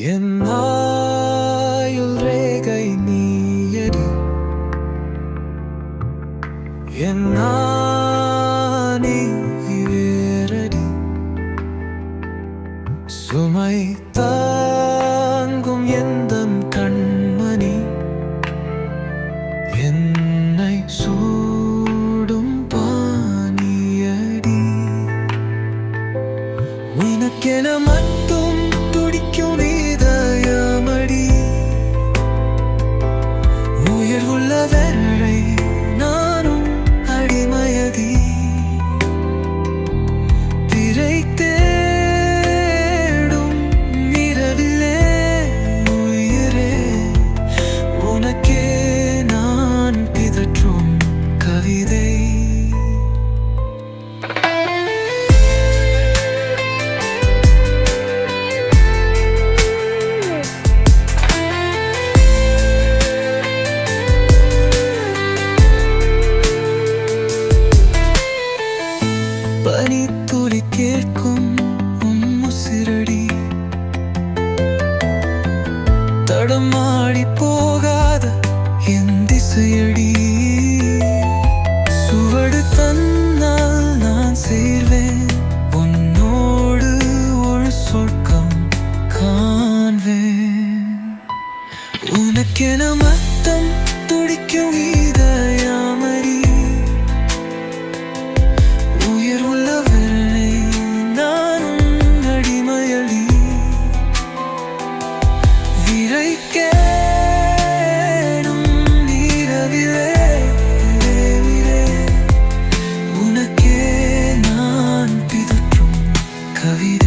என் ஆயுள் ரேகை நீயடி. என் சுமை தாங்கும் எந்தன் கண்மணி. என்னை சூடும் பானியடி உனக்கென மட்டும் துடிக்கும் severim. பனி பனித்துளி கேட்கும் உன் தடமாடி போகாத என் திசையடி. சுவடு தன்னால் நான் சேர்வேன் உன்னோடு ஒரு சொர்க்கம் காண்வேன். உனக்கென மத்தம் துடிக்கும் கவிதை.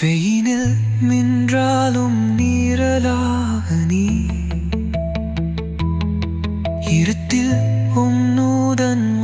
வெயினில் மின்றாலும் நீரலாக நீ. இருத்தில் உன்னூதன்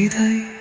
期待。